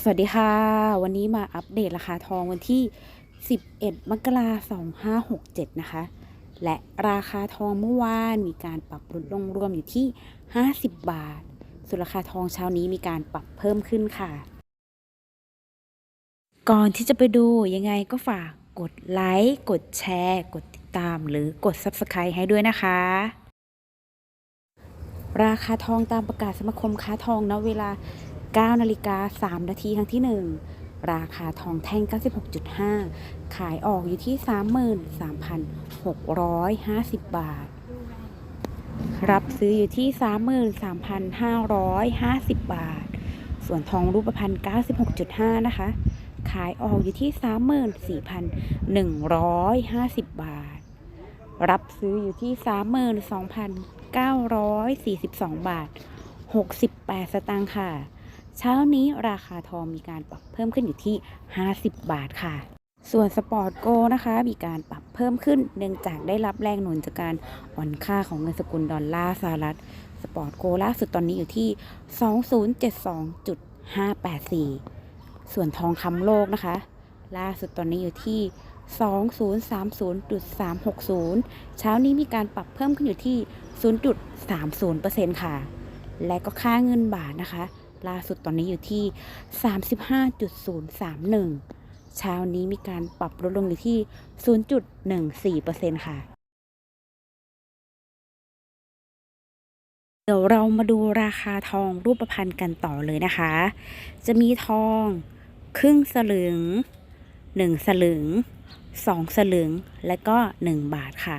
สวัสดีค่ะ วันนี้มาอัปเดตราคาทองวันที่ 11 มกราคม 2567 นะคะ และราคาทองเมื่อวานมีการปรับลดลงรวมอยู่ที่ 50 บาท ส่วนราคาทองเช้านี้มีการปรับเพิ่มขึ้นค่ะ ก่อนที่จะไปดูยังไงก็ฝากกดไลค์ กดแชร์ กดติดตามหรือกด Subscribe ให้ด้วยนะคะ ราคาทองตามประกาศสมาคมค้าทองณเวลา 9นาฬิกา3นาทีครั้งที่ 1 ราคาทองแท่ง 96.5 ขายออกอยู่ที่ 33,650 บาท รับซื้ออยู่ที่ 33,550 บาท ส่วนทองรูปพรรณ96.5 นะคะ ขายออกอยู่ที่ 34,150 บาท รับซื้ออยู่ที่ 32,942 บาท 68 สตางค์ค่ะ เช้านี้ราคาทองมีการปรับเพิ่มขึ้นอยู่ที่ 50 บาทค่ะ ส่วนสปอร์ตโกนะคะ มีการปรับเพิ่มขึ้น เนื่องจากได้รับแรงหนุนจากการอ่อนค่าของเงินสกุลดอลลาร์สหรัฐ สปอร์ตโกล่าสุดตอนนี้อยู่ที่ 2072.584 ส่วนทองคำโลกนะคะ ล่าสุดตอนนี้อยู่ที่2030.360 เช้านี้มีการปรับเพิ่มขึ้นอยู่ที่ 0.30%ค่ะ และก็ค่าเงินบาทนะคะ ล่าสุดตอนนี้อยู่ที่ 35.031 เช้านี้มีการปรับลดลงอยู่ที่ 0.14%ค่ะ เดี๋ยวเรามาดูราคาทองรูปพรรณกันต่อเลยนะคะ จะมีทองครึ่งสลึง 1 สลึง 2 สลึง และก็ 1 บาทค่ะ